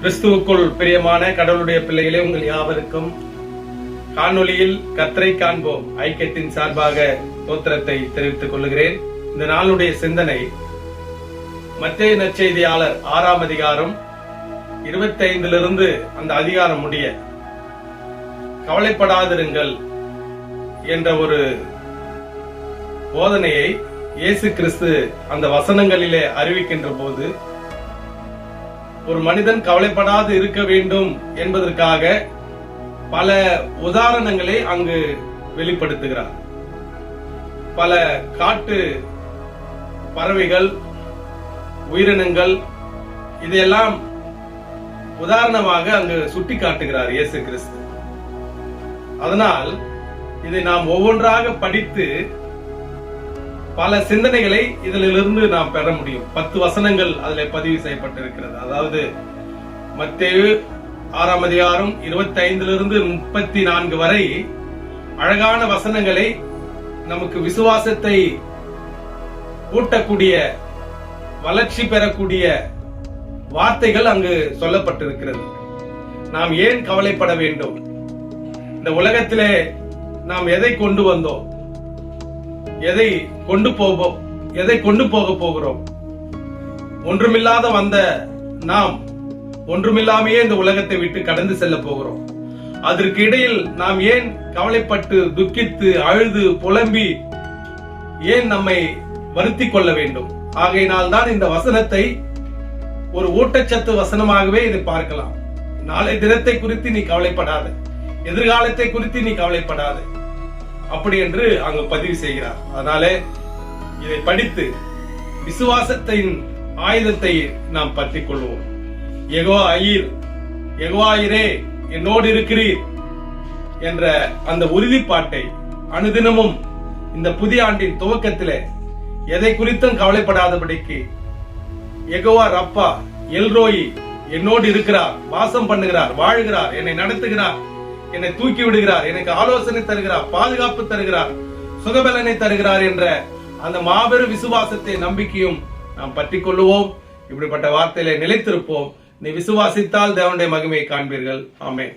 கிறிஸ்துவுக்குள் பிரியமான கடவுளுடைய பிள்ளைகளே உங்கள் யாவருக்கும் காணொளியில் கத்தரை காண்போம். ஐக்கியத்தின் சார்பாக தோத்திரத்தை தெரிவித்துக் கொள்கிறேன் இந்த நாளுடைய சிந்தனை மத்திய நற்செய்தியாளர் ஆறாம் அதிகாரம் இருபத்தைந்திலிருந்து அந்த அதிகாரம் முடிய கவலைப்படாதிருங்கள் என்ற ஒரு போதனையை இயேசு கிறிஸ்து அந்த வசனங்களிலே அறிவிக்கின்ற போது ஒரு மனிதன் கவலைப்படாது இருக்க வேண்டும் என்பதற்காக பல உதாரணங்களை அங்கு வெளிப்படுத்துகிறார். பல காட்டு பறவைகள் உயிரினங்கள் இதையெல்லாம் உதாரணமாக அங்கு சுட்டி காட்டுகிறார் இயேசு கிறிஸ்து. அதனால் இதை நாம் ஒவ்வொன்றாக படித்து பல சிந்தனைகளை இதிலிருந்து நாம் பெற முடியும். பத்து வசனங்கள் அதில் பதிவு செய்யப்பட்டிருக்கிறது. அதாவது மத்தேயு ஆறாம் அதிகாரம் இருபத்தி ஐந்திலிருந்து முப்பத்தி நான்கு வரை அழகான வசனங்களை நமக்கு விசுவாசத்தை கூட்டக்கூடிய வளர்ச்சி பெறக்கூடிய வார்த்தைகள் அங்கு சொல்லப்பட்டிருக்கிறது. நாம் ஏன் கவலைப்பட வேண்டும்? இந்த உலகத்திலே நாம் எதை கொண்டு வந்தோம்? எதை கொண்டு போவோம் எதை கொண்டு போக போகிறோம்? ஒன்றுமில்லாத வந்த நாம் ஒன்றுமில்லாமையே இந்த உலகத்தை விட்டு கடந்து செல்ல போகிறோம். அதற்கு இடையில் நாம் ஏன் கவலைப்பட்டு துக்கித்து அழுது புலம்பி ஏன் நம்மை வருத்தி கொள்ள வேண்டும்? ஆகையினால் தான் இந்த வசனத்தை ஒரு ஊட்டச்சத்து வசனமாகவே இதை பார்க்கலாம். நாளை தினத்தை குறித்து நீ கவலைப்படாத. எதிர்காலத்தை குறித்து நீ கவலைப்படாத. அப்படி என்று அங்கு பதிவு செய்கிறார். அதனாலே இதை படித்து விசுவாசத்தின் ஆயுதத்தை நாம் பற்றிக் கொள்வோம். எகோ ஐயர் எகோவாயிரே என்னோடு இருக்கிறீர் என்ற அந்த உறுதிப்பாட்டை அனுதினமும் இந்த புதிய ஆண்டின் துவக்கத்திலே எதை குறித்தும் கவலைப்படாதபடிக்கு எகோவா ரப்பா எல்ரோயி என்னோடு இருக்கிறார் வாசம் பண்ணுகிறார் வாழ்கிறார் என்னை நடத்துகிறார். என்னை தூக்கி விடுகிறார். எனக்கு ஆலோசனை தருகிறார் பாதுகாப்பு தருகிறார் சுகபலனை தருகிறார் என்ற அந்த மாபெரும் விசுவாசத்தை நம்பிக்கையும் நாம் பற்றி கொள்ளுவோம். இப்படிப்பட்ட வார்த்தையில நிலைத்திருப்போம். நீ விசுவாசித்தால் தேவனுடைய மகிமையை காண்பீர்கள். ஆமேன்.